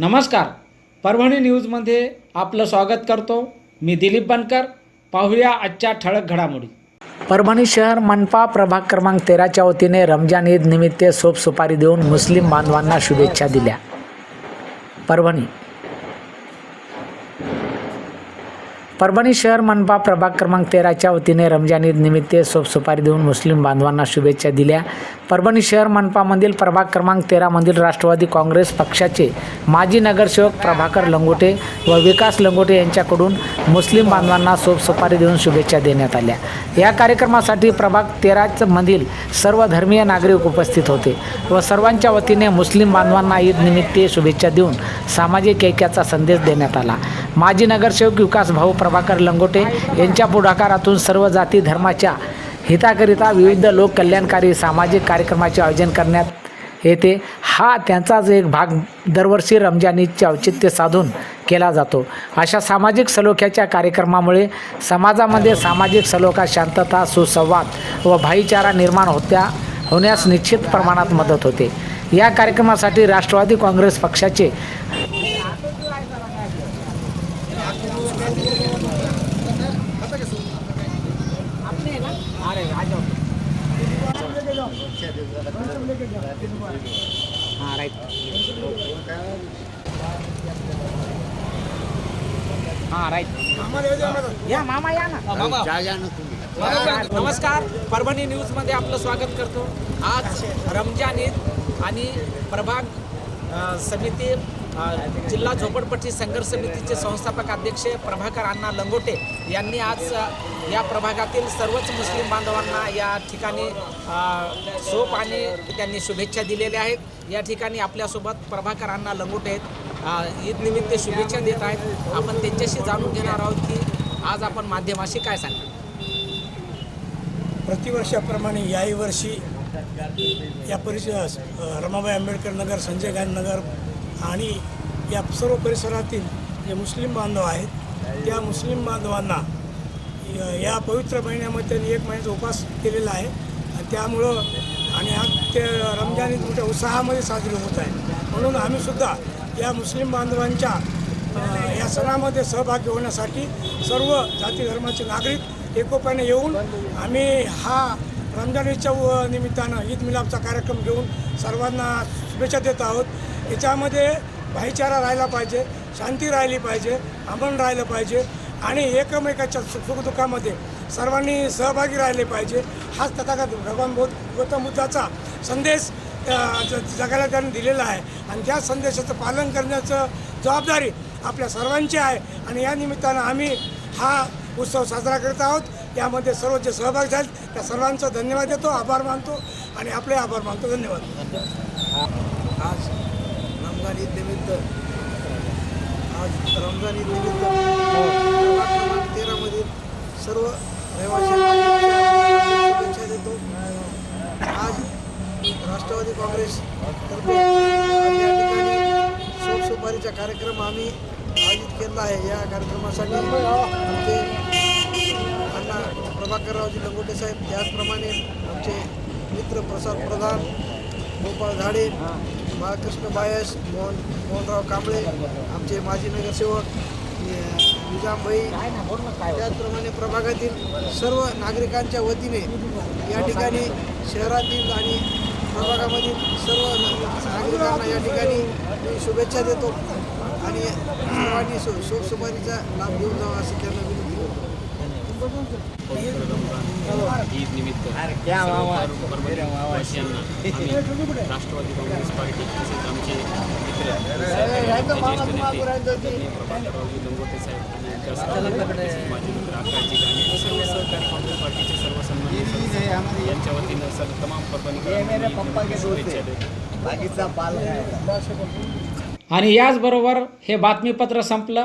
नमस्कार. परभणी न्यूजमध्ये आपलं स्वागत करतो. मी दिलीप बनकर. पाहूया आजच्या ठळक घडामोडी. परभणी शहर मनपा प्रभाग क्रमांक तेराच्या वतीने रमजान ईद निमित्त सोप सुपारी देऊन मुस्लिम बांधवांना शुभेच्छा दिल्या. परभणी. परभणी शहर मनपा प्रभाग क्रमांक तेराच्या वतीने रमजान ईद निमित्त सोप सुपारी देऊन मुस्लिम बांधवांना शुभेच्छा दिल्या. परभणी शहर मनपामधील प्रभाग क्रमांक तेरामधील राष्ट्रवादी काँग्रेस पक्षाचे माजी नगरसेवक प्रभाकर लंगोटे व विकास लंगोटे यांच्याकडून मुस्लिम बांधवांना सोपसुपारी देऊन शुभेच्छा देण्यात आल्या. या कार्यक्रमासाठी प्रभाग तेराच मधील सर्व धर्मीय नागरिक उपस्थित होते व सर्वांच्या वतीने मुस्लिम बांधवांना ईद निमित्त शुभेच्छा देऊन सामाजिक ऐक्याचा संदेश देण्यात आला. माजी नगरसेवक विकास भाऊ प्रभाकर लंगोटे यांच्या पुढाकारातून सर्व जाती धर्माच्या हिताकरिता विविध लोक कल्याणकारी सामाजिक कार्यक्रमाचे आयोजन करण्यात येते. हा त्यांचाच एक भाग दरवर्षी रमजान ईदचे औचित्य साधून केला जातो. अशा सामाजिक सलोख्याच्या कार्यक्रमामुळे समाजामध्ये सामाजिक सलोखा शांतता सुसंवाद व भाईचारा निर्माण होत्या होण्यास निश्चित प्रमाणात मदत होते. या कार्यक्रमासाठी राष्ट्रवादी काँग्रेस पक्षाचे अरे हां राईट हां राईट या मामा या ना नमस्कार. परभणी न्यूजमध्ये आपलं स्वागत करतो. आज रमजान ईद आणि प्रभाग समिती जिल्हा झोपडपट्टी संघर्ष समितीचे संस्थापक अध्यक्ष प्रभाकर अण्णा लंगोटे यांनी आज या प्रभागातील सर्वच मुस्लिम बांधवांना या ठिकाणी सोप आणि त्यांनी शुभेच्छा दिलेल्या आहेत. या ठिकाणी आपल्यासोबत प्रभाकर अण्णा लंगोटे आहेत. ईदनिमित्त ईद निमित्त शुभेच्छा देत आहेत. आपण त्यांच्याशी जाणून घेणार आहोत की आज आपण माध्यमाशी काय सांगतो प्रतिवर्षाप्रमाणे याही वर्षी या परिषद रमाबाई आंबेडकर नगर संजय गांधी नगर आणि या सर्व परिसरातील जे मुस्लिम बांधव आहेत त्या मुस्लिम बांधवांना या पवित्र महिन्यामध्ये त्यांनी एक महिन्याचा उपास केलेला आहे. आणि त्यामुळं आणि आज ते रमजान ईद मोठ्या उत्साहामध्ये साजरी होत आहे. म्हणून आम्हीसुद्धा या मुस्लिम बांधवांच्या या सणामध्ये सहभागी होण्यासाठी सर्व जाती धर्माचे नागरिक एकोप्याने येऊन आम्ही हा रमजान ईदच्या व- निमित्तानं ईद मिलापचा कार्यक्रम घेऊन सर्वांना शुभेच्छा देत आहोत. याच्यामध्ये भाईचारा राहिला पाहिजे शांती राहिली पाहिजे अमन राहिलं पाहिजे आणि एकमेकाच्या सुखदुःखामध्ये सर्वांनी सहभागी राहिले पाहिजे हाच तथागत भगवान बौद्ध गौतम बुद्धाचा संदेश ज- जगाला त्यांनी दिलेला आहे. आणि त्या संदेशाचं पालन करण्याचं जबाबदारी आपल्या सर्वांची आहे आणि या निमित्तानं आम्ही हा उत्सव साजरा करत आहोत. यामध्ये सर्व जे सहभागी झाले त्या सर्वांचा धन्यवाद देतो आभार मानतो आणि आपले आभार मानतो. धन्यवाद. आज रमजान ईद निमित्त. आज रमजान ईद निमित्त क्रमांक तेरामधील सर्व रहिवाशांना शुभेच्छा देतो. आज राष्ट्रवादी काँग्रेस तर्फे या ठिकाणी कार्यक्रम आम्ही आयोजित केला आहे. या कार्यक्रमासाठी आमचे अण्णा प्रभाकररावजी लंगोटे साहेब त्याचप्रमाणे आमचे मित्र प्रसाद प्रधान गोपाळ झाडे बाळकृष्ण बायस मोहन मोहनराव कांबळे आमचे माजी नगरसेवक नि- त्याचप्रमाणे प्रभागातील सर्व नागरिकांच्या वतीने या ठिकाणी शहरातील आणि प्रभागामधील सर्व नागरिकांना या ठिकाणी मी शुभेच्छा देतो आणि सर्वांनी सु सोपसुपारीचा लाभ घेऊन जावा असं त्यांना विनंती ईद निमित्त राष्ट्रवादी काँग्रेस पार्टी तसेच आमचे मित्र ज्येष्ठ नेते आदरणीय प्रभाकररावजी लंगोटे साहेब आणि विकास तसेच माजी मित्र आकाशजी गाणे सर्व सहकारी काँग्रेस पार्टीचे सर्व सन्मानित सदस्य. यांच्या वतीनं सर्व तमाम परभणी शुभेच्छा देतो. आणि याचबरोबर हे बातमीपत्र संपलं.